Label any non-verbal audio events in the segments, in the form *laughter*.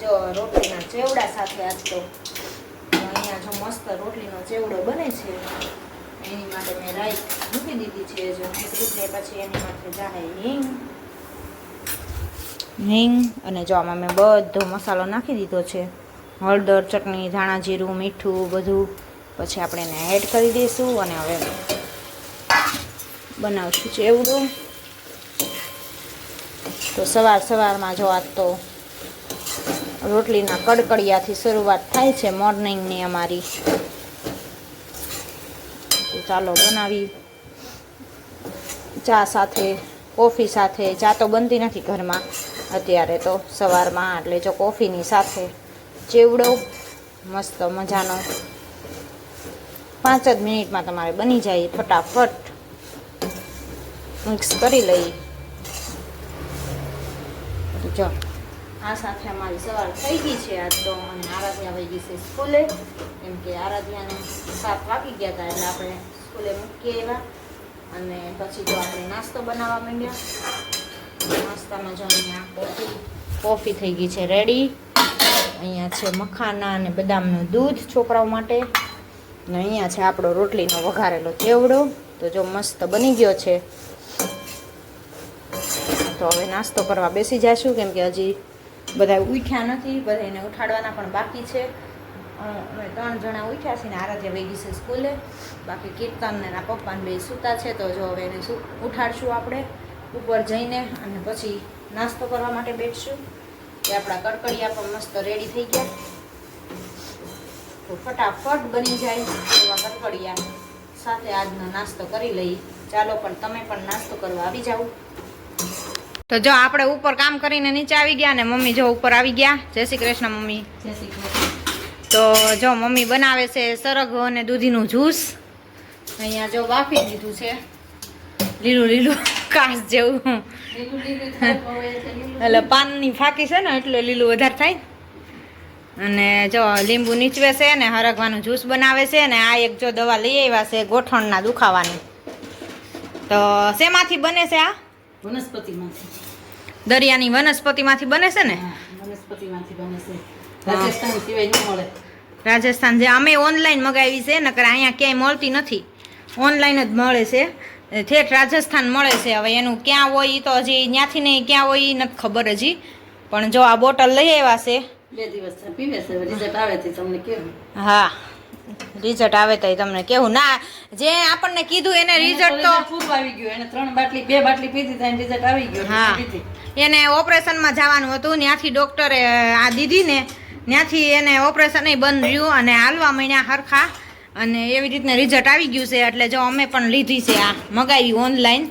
જો રોટલીના ચેવડા સાથે આજ તો અહીંયા જો મસ્ત રોટલીનો ચેવડો બને છે. એની માટે મેં રાઈ મૂકી દીધી છે જો નીકળી પછી એની માટે જાહે હિંગ. હિંગ અને જો આમાં મેં બધો મસાલો નાખી દીધો છે. હળદર, ચટણી, ધાણા જીરું, મીઠું બધું. પછી આપણે એને એડ કરી દઈશું અને હવે બનાવશું ચેવડું. તો સવાર સવારમાં જો આજ તો રોટલીના કડકડિયાથી શરૂઆત થાય છે મોર્નિંગની અમારી. ચાલો બનાવી. ચા સાથે, કોફી સાથે. ચા તો બનતી નથી ઘરમાં. અત્યારે તો સવારમાં, એટલે જો કોફીની સાથે ચેવડો, મસ્ત મજાનો પાંચ જ મિનિટમાં તમારે બની જાય ફટાફટ. મિક્સ કરી લઈ. જો. આ સાથે અમારી સવાર થઈ ગઈ છે આજ તો અને આરાધ્યા વહી ગઈ છે સ્કૂલે. કેમ કે આરાધ્યાને સાત વાગી ગયા હતા એટલે આપણે સ્કૂલે મૂકીએ એવા અને પછી તો આપણે નાસ્તો બનાવવા માંડ્યા. નાસ્તામાં જો અહીંયા કોફી કોફી થઈ ગઈ છે રેડી. અહીંયા છે મખાના અને બદામનું દૂધ છોકરાઓ માટે. અને અહીંયા છે આપણો રોટલીનો વઘારેલો ચેવડો. તો જો મસ્ત બની ગયો છે. તો હવે નાસ્તો કરવા બેસી જઈશું કેમ કે હજી બધા ઉઠ્યા નથી બધાને ઉઠાડવાના પણ બાકી છે. અમે ત્રણ જણા ઉઠ્યા છીએ ને આરાધ્યા વહી ગઈ છે સ્કૂલે. બાકી કીર્તન ને એના પપ્પાને બે સૂતા છે, તો જો હવે એને શું ઉઠાડશું આપણે ઉપર જઈને અને પછી નાસ્તો કરવા માટે બેઠશું. કે આપણા કડકડિયા પણ મસ્ત રેડી થઈ ગયા. તો ફટાફટ બની જાય એવા કડકડિયા. સાથે આજનો નાસ્તો કરી લઈ. ચાલો પણ તમે પણ નાસ્તો કરવા આવી જાઓ. તો જો આપણે ઉપર કામ કરીને નીચે આવી ગયા ને મમ્મી જો ઉપર આવી ગયા. જય શ્રી કૃષ્ણ મમ્મી. જય શ્રી કૃષ્ણ. તો જો મમ્મી બનાવે છે સરગ અને દૂધીનું જ્યુસ. અહીંયા જો બાફી દીધું છે. લીલું લીલું *laughs* કાસ જેવું. એટલે પાનની ફાકી છે ને એટલે લીલું વધારે થાય. અને જો લીંબુ નીચવે છે ને હરગવાનું જ્યુસ બનાવે છે ને આ એક જો દવા લઈ આવ્યા છે ગોઠણના દુખાવાની. તો શેમાંથી બને છે આ? વનસ્પતિમાંથી. દરિયાની વનસ્પતિમાંથી બને છે ને? વનસ્પતિમાંથી બને છે. રાજસ્થાન સિવાય ન મળે. રાજસ્થાન જે અમે ઓનલાઈન મગાવી છે નકર અહીંયા ક્યાંય મળતી નથી. ઓનલાઈન જ મળે છે. ઠેઠ રાજસ્થાન મળે છે. હવે એનું ક્યાં હોય ઈ તો હજી ત્યાંથી નહીં ક્યાં હોય એ નથી ખબર હજી. પણ જો આ બોટલ લઈ આવ્યા છે. બે દિવસ પીવે છે રિઝલ્ટ આવે તે તમને કેવું હા. રિઝલ્ટ આવે તો તમને કેવું. ના જે આપણને કીધું એને રિઝલ્ટ તો પૂરું આવી ગયું. એને ત્રણ બાટલી બે બાટલી પીધી ત્યાં રિઝલ્ટ આવી ગયું હા. એને ઓપરેશનમાં જવાનું હતું. ત્યાંથી ડૉક્ટરે આ દીધી ને ત્યાંથી એને ઓપરેશન બંધ રહ્યું અને હાલવા મહિના હરખા. અને એવી રીતને રિઝલ્ટ આવી ગયું છે. એટલે જો અમે પણ લીધી છે આ મગાવી ઓનલાઈન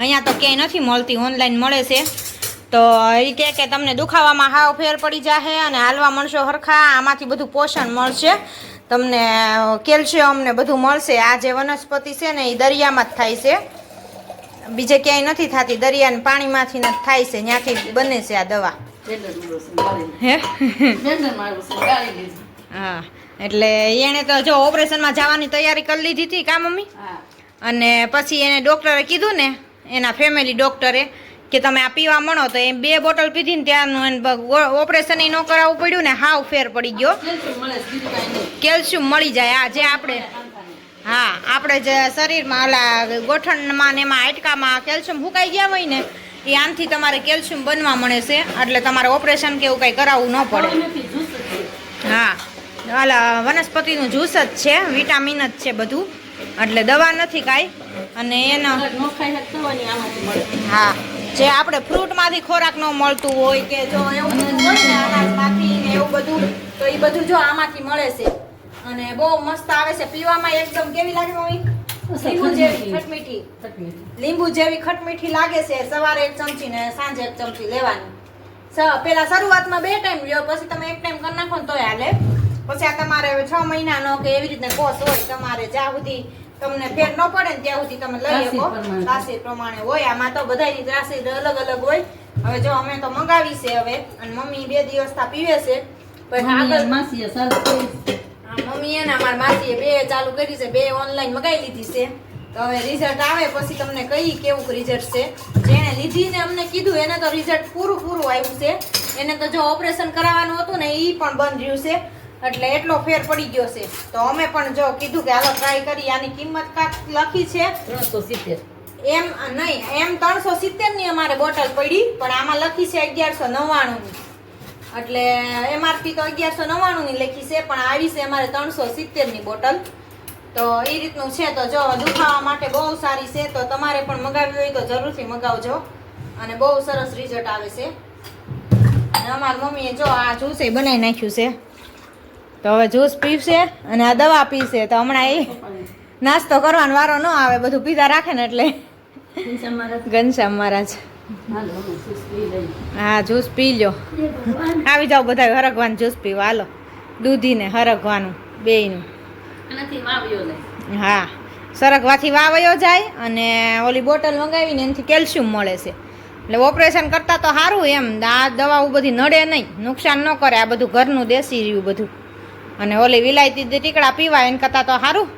અહીંયા તો ક્યાંય નથી મળતી. ઓનલાઈન મળે છે. તો એ કહે કે તમને દુખાવામાં હાવ ફેર પડી જાહે અને હાલવા મળશો હરખા. આમાંથી બધું પોષણ મળશે. તમને કેલ્શિયમ ને બધું મળશે. આ જે વનસ્પતિ છે ને એ દરિયામાં જ થાય છે. બીજે ક્યાંય નથી થતી. દરિયાને પાણીમાંથી જ થાય છે. ત્યાંથી બને છે આ દવા. હા? એટલે એણે તો જો ઓપરેશનમાં જવાની તૈયારી કરી લીધી હતી કા મમ્મી? અને પછી એને ડૉક્ટરે કીધું ને એના ફેમિલી ડૉક્ટરે કે તમે આ પીવા મળો તો એ બે બોટલ પીધી ને ત્યાંનું ઓપરેશન ન કરાવવું પડ્યું ને હાવ ફેર પડી ગયો. કેલ્શિયમ મળે જાય આ જે આપણે હા આપણે જે શરીરમાં ઓલા ગોઠણમાં ને એમાં હાટકામાં કેલ્શિયમ ફૂંકાઈ ગયા હોય ને એ આનથી તમારે કેલ્શિયમ બનવા મળે છે. એટલે તમારે ઓપરેશન કે એવું કંઈ કરાવવું ન પડે. હા ઓલા વનસ્પતિનું જ્યુસ જ છે વિટામિન જ છે બધું. એટલે દવા નથી કાંઈ. અને એનો હા. જે આપણે ફ્રૂટમાંથી ખોરાક ન મળતું હોય કે જો એવું બધું હોય ને અનાજમાંથી ને એવું બધું તો એ બધું જો આમાંથી મળે છે. અને બહુ મસ્ત આવે છે. પીવામાં એકદમ કેવી લાગે મમ્મી? લીંબુ જેવી ખટમીઠી. લીંબુ જેવી ખટમીઠી લાગે છે સવારે એક ચમચી ને સાંજે એક ચમચી લેવાની. સ- પેલા શરૂઆતમાં બે ટાઈમ લ્યો પછી તમે એક ટાઈમ કરી નાખો ને તોય હાલે. પછી આ તમારે છ મહિનાનો કે એવી રીતે કોર્સ હોય તમારે જ્યાં સુધી તમને ફેર ન પડે ને ત્યાં સુધી તમે લઈ શકો. રાશિ પ્રમાણે હોય. આમાં તો બધાની રાશિ અલગ અલગ હોય. હવે જો અમે તો મંગાવી છે હવે અને મમ્મી બે દિવસ તા પીવે છે. પછી આગળ કરી મમ્મી એને અમારા માસીએ બે ચાલુ કરી છે. બે ઓનલાઈન મગાવી લીધી છે. તો તો હવે રિઝલ્ટ આવે પછી તમને કઈ કેવું રિઝલ્ટ છે. જેણે લીધી ને અમને કીધું એને તો રિઝલ્ટ પૂરું પૂરું આવ્યું છે. એને તો જો ઓપરેશન કરાવવાનું હતું ને એ પણ બંધ રહ્યું છે. એટલે એટલો ફેર પડી ગયો છે. તો અમે પણ જો કીધું કે હાલો ટ્રાય કરી આની કિંમત કાંક લખી છે. ત્રણસો સિત્તેર. એમ નહીં એમ ત્રણસો સિત્તેરની અમારે બોટલ પડી પણ આમાં લખી છે અગિયારસો નવ્વાણું ની એટલે એમઆરપી તો અગિયારસો નવ્વાણું ની લખી છે પણ આવી છે અમારે ત્રણસો સિત્તેરની બોટલ. તો એ રીતનું છે તો જો દુખાવા માટે બહુ સારી છે તો તમારે પણ મગાવી હોય તો જરૂરથી મગાવજો. અને બહુ સરસ રિઝલ્ટ આવે છે. અને અમારી મમ્મીએ જો આ જ્યુસ બનાવી નાખ્યું છે. તો હવે જ્યુસ પીવશે અને આ દવા પીશે તો હમણાં એ નાસ્તો કરવાનો વારો ન આવે બધું પીધા રાખે ને એટલે. ઘનશ્યામ મહારાજ. હા જ્યુસ પી લ્યો. આવી જાઓ બધા હરગવાનું જ્યુસ પીવા. હાલો દૂધીને હરગવાનું બેયનું. હા સરગવાથી વાવયો જાય અને ઓલી બોટલ મંગાવીને એનાથી કેલ્શિયમ મળે છે. એટલે ઓપરેશન કરતાં તો સારું એમ આ દવાઓ બધી નડે નહીં નુકસાન ન કરે આ બધું ઘરનું દેશી રહ્યું બધું. અને ઓલી વિલાયતી ટીકડા પીવાય એને કરતાં તો સારું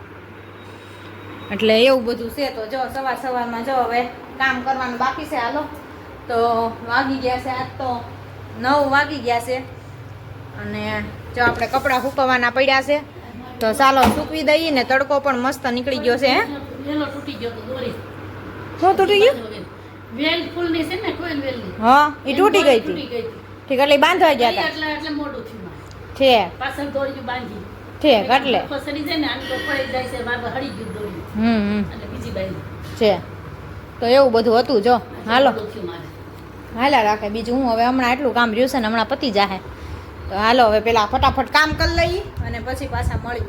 એટલે એવું બધું છે તો જો સવાર સવારમાં જો હવે કામ કરવાનું બાકી છે હાલો. તો વાગી ગયા છે આજ તો નવ વાગી ગયા છે. અને જો આપણે કપડાં સૂકવવાના પડ્યા છે તો ચાલો સૂકવી દઈએ ને તડકો પણ મસ્ત નીકળી ગયો છે હે? તૂટી ગયો શું તૂટી ગયું? વેલ ફૂલની છે ને કોઈલ વેલની? હા એ તૂટી ગઈ હતી. ઠીક એટલે બાંધવા ગયા હતા એટલે એટલે મોડું થયું. ઠીક પાછળ દોરી બાંધી. ઠીક એટલે ફસડી જાય ને આમ તો પડી જાય છે બાબા હળી ગયું દોરી હમ બીજી બાજુ છે. તો એવું બધું હતું જો. હાલો. હાલા રાખે. બીજું હું હવે હમણાં એટલું કામ રહ્યું છે ને હમણાં પતી જાહે. તો હાલો હવે પેલા ફટાફટ કામ કરી લઈએ અને પછી પાછા મળી.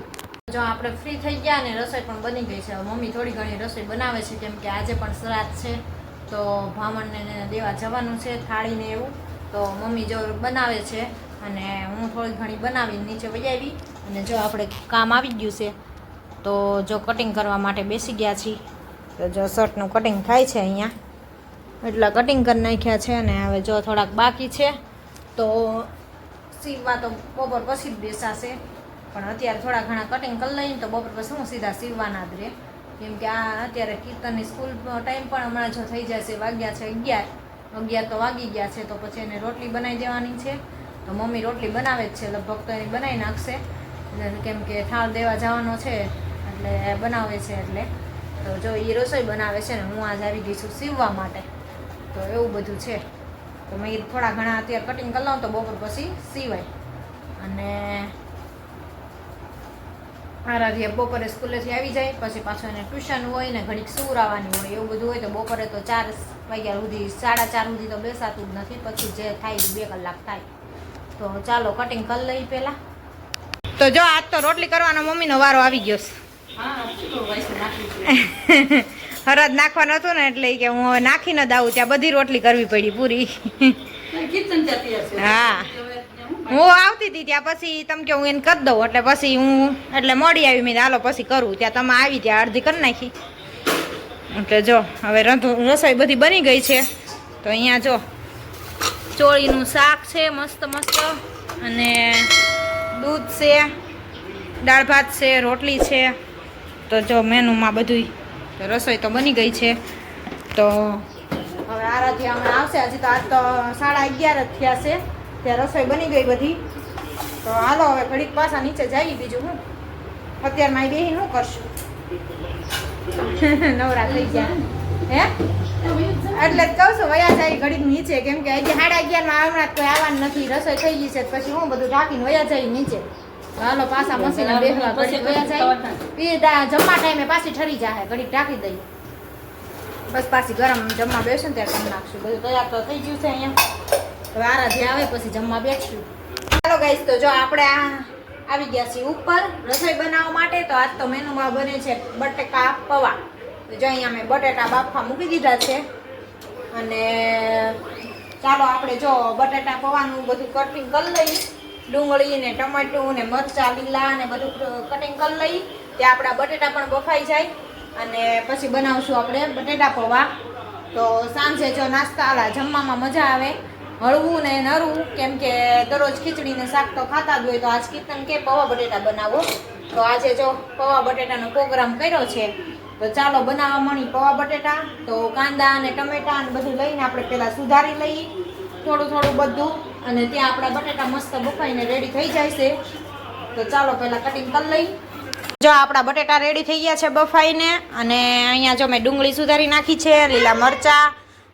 જો આપણે ફ્રી થઈ ગયા ને રસોઈ પણ બની ગઈ છે. મમ્મી થોડી ઘણી રસોઈ બનાવે છે કેમ કે આજે પણ શ્રાદ્ધ છે. તો ભામણને દેવા જવાનું છે થાળીને એવું. તો મમ્મી જો બનાવે છે અને હું થોડી ઘણી બનાવીને નીચે વજાવી અને જો આપણે કામ આવી ગયું છે, તો જો કટિંગ કરવા માટે બેસી ગયા છીએ, તો જો શર્ટનું કટિંગ થાય છે અહીંયા. એટલા કટિંગ કરી નાખ્યા છે અને હવે જો થોડાક બાકી છે, તો સીવવા તો બપોર પછી જ બેસાશે. પણ અત્યારે થોડા ઘણા કટિંગ કરી લઈએ તો બપોર પછી હું સીધા સીવવાના જ રહે કેમ કે આ અત્યારે કીર્તનની સ્કૂલ ટાઈમ પણ હમણાં જો થઈ જશે, વાગ્યા છે અગિયાર. અગિયાર તો વાગી ગયા છે, તો પછી એને રોટલી બનાવી દેવાની છે. તો મમ્મી રોટલી બનાવે જ છે, લગભગ તો એની બનાવી નાખશે. કેમ કે થાળ દેવા જવાનો છે, એટલે બનાવે છે એટલે. તો જો એ રસોઈ બનાવે છે ને, હું આજ આવી ગઈ છું સીવવા માટે. તો એવું બધું છે. તો મેં થોડા ઘણા અત્યારે કટિંગ કરી લઉં તો બપોર પછી સીવાય. અને આરાધ્ય બપોરે સ્કૂલેથી આવી જાય, પછી પાછું એને ટ્યુશન હોય ને ઘડીક સુવરાવાની હોય, એવું બધું હોય તો બપોરે તો ચાર વાગ્યા સુધી, સાડા ચાર સુધી તો બેસાતું જ નથી, પછી જે થાય એ બે કલાક થાય. તો ચાલો કટિંગ કરી લઈ પહેલાં તો જો આજ તો રોટલી કરવાનો મમ્મીનો વારો આવી ગયો છે. હરદ *laughs* નાખવાનું હતું ને એટલે કે હું હવે નાખી ન દાવું ત્યાં બધી રોટલી કરવી પડી પૂરી. હા. હું આવતી હતી ત્યાં પછી તમે કે હું એને કરી દઉં એટલે પછી હું એટલે મોડી આવી મેં હાલો પછી કરું ત્યાં તમે આવી ત્યાં અડધી કરી નાખી એટલે જો હવે રંધો રસોઈ બધી બની ગઈ છે તો અહીંયા જો ચોળીનું શાક છે, મસ્ત મસ્ત. અને દૂધ છે, દાળ ભાત છે, રોટલી છે. તો જો મેનુમાં બધું રસોઈ તો બની ગઈ છે. તો હવે આરાથી હમણાં આવશે. હજી તો આજ તો સાડા અગિયાર જ થયા છે. ત્યાં રસોઈ બની ગઈ બધી. તો હાલો, હવે ઘડીક પાછા નીચે જઈએ બીજું હું. અત્યારમાં બેસી શું કરશું? *laughs* નવરા થઈ ગયા. હે? એટલે જ કહું છું વયા જાય ઘડીક નીચે. કેમ કે હજી સાડા અગિયારમાં હમણાં કોઈ આવવાનું નથી. રસોઈ થઈ ગઈ છે પછી હું બધું ઢાંકીને વયા જાય નીચે. હાલો પાછા મસીને બેસવા ઘડીક વયા જાય. એ જમવા ટાઈમે પાછી ઠરી જાય ઘડીક ઢાંકી દઈએ. બસ પાછી ગરમ જમવા બેસે ને ત્યારે કરી નાખશું. બધું તૈયાર તો થઈ ગયું છે અહીંયા. હવે આરાધી આવે પછી જમવા બેઠશું. ચાલો ગાઈસ તો જો આપણે આ આવી ગયા છીએ ઉપર રસોઈ બનાવવા માટે તો આજ તો મેનુમાં બને છે બટેકા પૌવા. જો અહીંયા મેં બટેટા બાફવા મૂકી દીધા છે. અને ચાલો આપણે જો બટેટા પૌવાનું બધું કટિંગ કરી લઈએ. ડુંગળી ને ટમાટું ને મરચાં, લીલા ને બધું કટિંગ કરી લઈએ. ત્યાં આપણા બટેટા પણ બફાઈ જાય. અને પછી બનાવશું આપણે બટેટા પૌવા. તો સાંજે જો નાસ્તા આલા જમવામાં મજા આવે. હળવું ને નરવું કેમ કે દરરોજ ખીચડી ને શાક તો ખાતા જ હોય, તો આજ કીર્તન કે પૌવા બટેટા બનાવો. તો આજે જો પૌવા બટેટાનો પ્રોગ્રામ કર્યો છે તો ચાલો બનાવવા મળી પૌવા બટેટા, તો કાંદા અને ટમેટા અને બધું લઈને આપણે પહેલાં સુધારી લઈએ. થોડું થોડું બધું અને ત્યાં આપણા બટેટા મસ્ત બફાઈને રેડી થઈ જાય છે. તો ચાલો પહેલાં કટિંગ કરી લઈ જો આપણા બટેટા રેડી થઈ ગયા છે બફાઈને અને અહીંયા જો મેં ડુંગળી સુધારી નાખી છે, લીલા મરચાં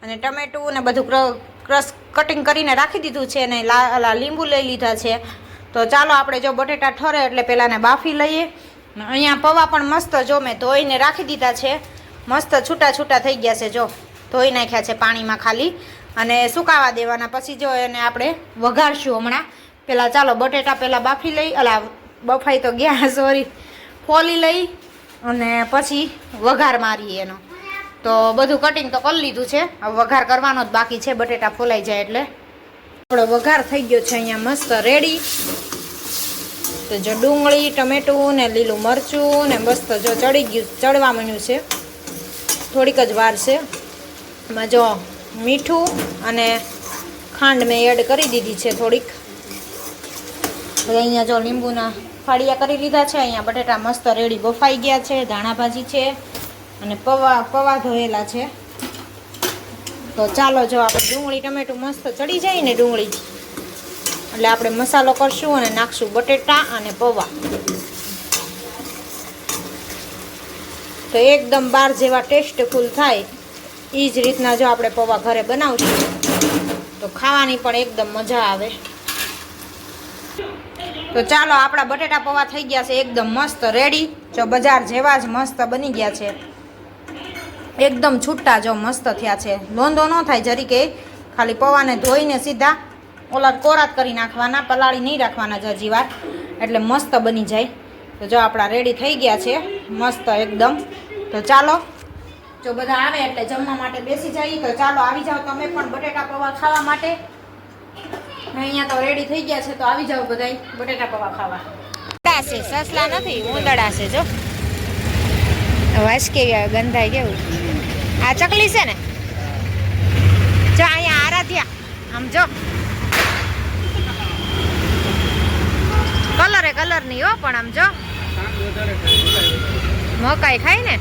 અને ટમેટું ને બધું ક્ર- ક્રશ કટિંગ કરીને રાખી દીધું છે અને લીંબુ લઈ લીધા છે. તો ચાલો આપણે જો બટેટા ઠરે એટલે પહેલાંને બાફી લઈએ. અહીંયા પૌવા પણ મસ્ત જો મેં ધોઈને રાખી દીધા છે. મસ્ત છૂટા છૂટા થઈ ગયા છે જો. ધોઈ નાખ્યા છે પાણીમાં ખાલી. અને સુકાવા દેવાના પછી જો એને આપણે વઘારશું હમણાં. પહેલાં ચાલો બટેટા પહેલાં બાફી લઈ, અલા બફાઈ તો ગયા સોરી ફોલી લઈ અને પછી વઘાર મારીએ એનો. તો બધું કટિંગ તો કરી લીધું છે. હવે વઘાર કરવાનો જ બાકી છે. બટેટા ફોલાઈ જાય એટલે. આપણો વઘાર થઈ ગયો છે અહીંયા મસ્ત રેડી તો જો ડુંગળી, ટમેટું ને લીલું મરચું ને મસ્ત જો ચડી ગયું, ચડવા માંડ્યું છે. થોડીક જ વાર છે. એમાં જો મીઠું અને ખાંડ મેં એડ કરી દીધી છે થોડીક. અહીંયા જો લીંબુના ફાળિયા કરી લીધા છે. અહીંયા બટેટા મસ્ત રેડી બફાઈ ગયા છે, ધાણા ભાજી છે અને પવા, પૌવા ધોયેલા છે. તો ચાલો જો આપણે ડુંગળી, ટમેટું મસ્ત ચડી જાય ને ડુંગળી. એટલે આપણે મસાલો કરશું અને નાખશું બટેટા અને પૌવા. તો એકદમ બાર જેવા ટેસ્ટફુલ થાય એ જ રીતના જો આપણે પૌવા ઘરે બનાવશું. તો ખાવાની પણ એકદમ મજા આવે. તો ચાલો, આપણા બટેટા પૌવા થઈ ગયા છે એકદમ મસ્ત રેડી જો બજાર જેવા જ મસ્ત બની ગયા છે. એકદમ છૂટા જો મસ્ત થયા છે. નોંધો ન થાય જરી કે ખાલી પૌવાને ધોઈને સીધા ઓલા કોરાત કરી નાખવાના, પલાળી નહીં રાખવાના જજી વાર. એટલે મસ્ત બની જાય. તો જો આપણા રેડી થઈ ગયા છે. મસ્ત એકદમ. તો ચાલો. જો બધા આવે એટલે જમવા માટે બેસી જઈએ તો ચાલો આવી જાઓ તમે પણ બટેટા પૌવા ખાવા માટે. અહીંયા તો રેડી થઈ ગયા છે, તો આવી જાઓ બધાય બટેટા પૌવા ખાવા. છે, સસલા નથી, ઉંદડા છે જો. વાસ કેવી ગંધાય કેવું? આ ચકલી છે ને? જો અહીંયા આરાધ્યા, આમ જો. કલરે કલરની હો, પણ આમ જો. મકાઈ ખાય ને.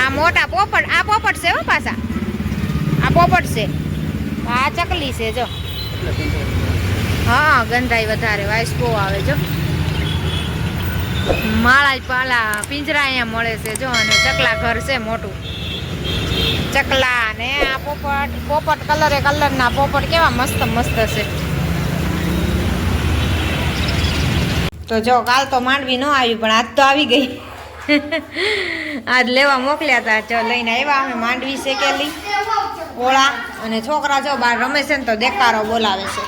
આ મોટા પોપટ, આ પોપટ છે હો પાછા. આ પોપટ છે. આ ચકલી છે જો. હા, ગંધાઈ વધારે, વાઇસ બહુ આવે જો. માળા પાલા, પિંજરા અહીંયા મળે છે જો, અને ચકલા ઘર છે મોટું. ચકલા ને આ પોપટ પોપટ કલરે કલરના પોપટ કેવા મસ્ત મસ્ત છે. તો જો, કાલ તો માંડવી ન આવી, પણ આજ તો આવી ગઈ. આજ લેવા મોકલ્યા હતા જો, લઈને આવ્યા અમે. માંડવી શેકેલી ઓળા. અને છોકરા જો બહાર રમે છે ને તો દેકારો બોલાવે છે.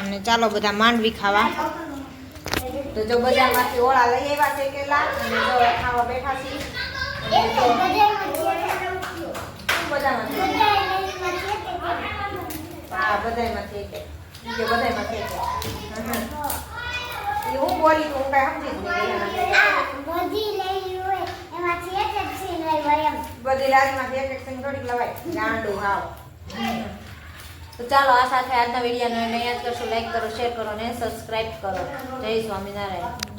અને ચાલો બધા માંડવી ખાવા. તો જો, બજારમાંથી ઓળા લઈ આવ્યા શેકેલા અને જો, ખાવા બેઠા છીએ. અને જો બધામાંથી હા બધાયમાંથી એક એક. ઈ કે બધાયમાંથી એક એક. હમ. ઈ હું બોલી તો હું કાંઈ સમજી જ નહીં ગઈ. બધી રાજમાંથી એક એક સિંગ થોડીક લવાય ગાંડું હાવ તો ચાલો આ સાથે આજના વિડીયોને જ કરશો લાઈક કરો શેર કરો અને સબસ્ક્રાઈબ કરો જય સ્વામિનારાયણ